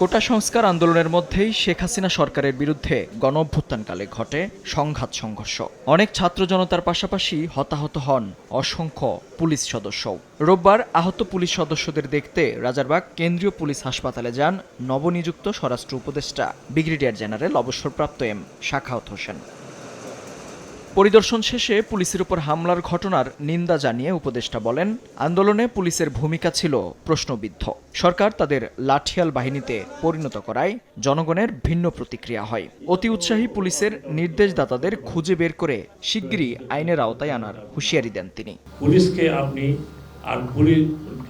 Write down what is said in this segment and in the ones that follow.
কোটা সংস্কার আন্দোলনের মধ্যেই শেখ হাসিনা সরকারের বিরুদ্ধে গণ অভ্যুত্থানকালে ঘটে সংঘাত সংঘর্ষ। অনেক ছাত্র জনতার পাশাপাশি হতাহত হন অসংখ্য পুলিশ সদস্য। রোববার আহত পুলিশ সদস্যদের দেখতে রাজারবাগ কেন্দ্রীয় পুলিশ হাসপাতালে যান নবনিযুক্ত স্বরাষ্ট্র উপদেষ্টা, ব্রিগেডিয়ার জেনারেল অবসরপ্রাপ্ত এম শাখাওত হোসেন। পরিদর্শন শেষে পুলিশের উপর হামলার ঘটনার নিন্দা জানিয়ে উপদেষ্টা বলেন, আন্দোলনে পুলিশের ভূমিকা ছিল প্রশ্নবিদ্ধ। সরকার তাদের লাঠিয়াল বাহিনীতে পরিণত করায় জনগণের ভিন্ন প্রতিক্রিয়া হয়। অতি উৎসাহী পুলিশের নির্দেশদাতাদের খুঁজে বের করে শিগগিরই আইনের আওতায় আনার হুঁশিয়ারি দেন তিনি। পুলিশকে আপনি আর পুলিশ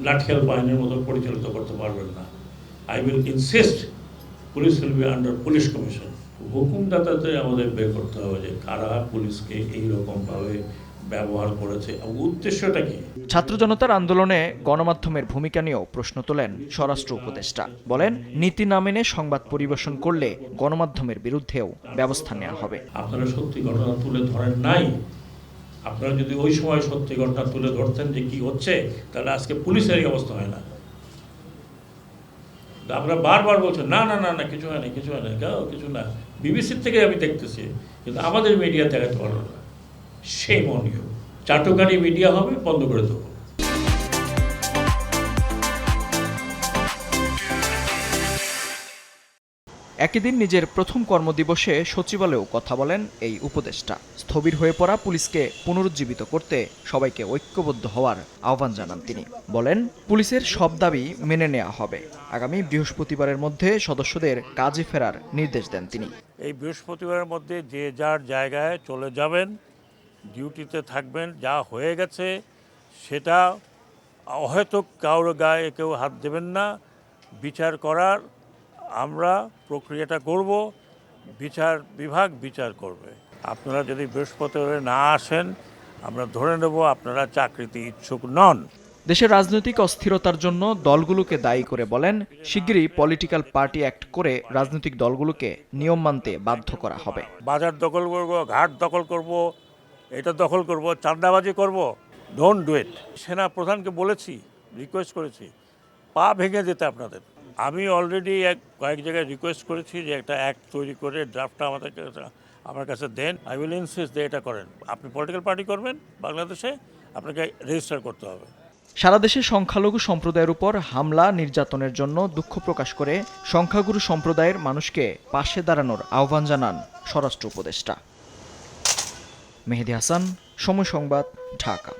লাঠিয়াল বাহিনীর মতো পরিচালিত করতে পারবেন না। I will insist police will be under police commission হুকুমদাতাতে আমাদের বের করতে হবে যে কারা পুলিশকে এইরকমভাবে ব্যবহার করেছে। উদ্দেশ্যটা কি? ছাত্র জনতার আন্দোলনে গণমাধ্যমের ভূমিকা নিয়েও প্রশ্ন তোলেন স্বরাষ্ট্র উপদেষ্টা। বলেন নীতি না মেনে সংবাদ পরিবেশন করলে গণমাধ্যমের বিরুদ্ধেও ব্যবস্থা নেওয়া হবে। আপনারা সত্যি ঘটনা তুলে ধরেন নাই? আপনারা যদি ওই সময় সত্যি ঘটনা তুলে ধরতেন যে কি হচ্ছে তাহলে আজকে পুলিশের অবস্থা হয় না। তা আমরা বারবার বলছি না না না না, কিছু হয় না, কিছু হয় না। কেউ কিছু না। বিবিসির থেকে আমি দেখতেছি, কিন্তু আমাদের মিডিয়া দেখাতে পারল না। সেই মনীয় চাটুকারি মিডিয়া হবে, বন্ধ করে দেবো। একই দিন নিজের প্রথম কর্মদিবসে সচিবালয়েও কথা বলেন এই উপদেষ্টা। স্থবির হয়ে পড়া পুলিশকে পুনরুজ্জীবিত করতে সবাইকে ঐক্যবদ্ধ হওয়ার আহ্বান জানান তিনি। বলেন, পুলিশের সব দাবি মেনে নেওয়া হবে। আগামী বৃহস্পতিবারের মধ্যে সদস্যদের কাজে ফেরার নির্দেশ দেন তিনি। এই বৃহস্পতিবারের মধ্যে যে যার জায়গায় চলে যাবেন, ডিউটিতে থাকবেন, যা হয়ে গেছে, সেটা হয়তো কারোর গায়ে কেউ হাত দেবেন না। বিচার করার আমরা প্রক্রিয়াটা করব বিচার বিভাগ বিচার করবে। আপনারা যদি বৃহস্পতিবারে না আসেন আমরা ধরে নেব আপনারা চাকরিতে ইচ্ছুক নন। দেশের রাজনৈতিক অস্থিরতার জন্য দলগুলোকে দায়ী করে বলেন শিগগিরই পলিটিক্যাল পার্টি অ্যাক্ট করে রাজনৈতিক দলগুলোকে নিয়ম মানতে বাধ্য করা হবে। বাজার দখল করব ঘাট দখল করব এটা দখল করব চাঁদাবাজি করব। ডোন্ট ডু ইট সেনা প্রধানকে বলেছি রিকোয়েস্ট করেছি পা ভেঙে যেতে আপনাদের। আমি অলরেডি এক, কয়েক জায়গায় রিকোয়েস্ট করেছি যে একটা অ্যাক্ট তৈরি করে ড্রাফটটা আমাদের আমার কাছে দেন। আই উইল ইনসিস্ট যে এটা করেন। আপনি পলিটিক্যাল পার্টি করবেন বাংলাদেশে, আপনাকে রেজিস্টার করতে হবে। সারা দেশে সংখ্যালঘু সম্প্রদায়ের উপর হামলা, নির্যাতনের জন্য দুঃখ প্রকাশ করে সংখ্যাগুরু সম্প্রদায়ের মানুষকে পাশে দাঁড়ানোর আহ্বান জানান স্বরাষ্ট্র উপদেষ্টা। মেহেদি হাসান, সময় সংবাদ, ঢাকা।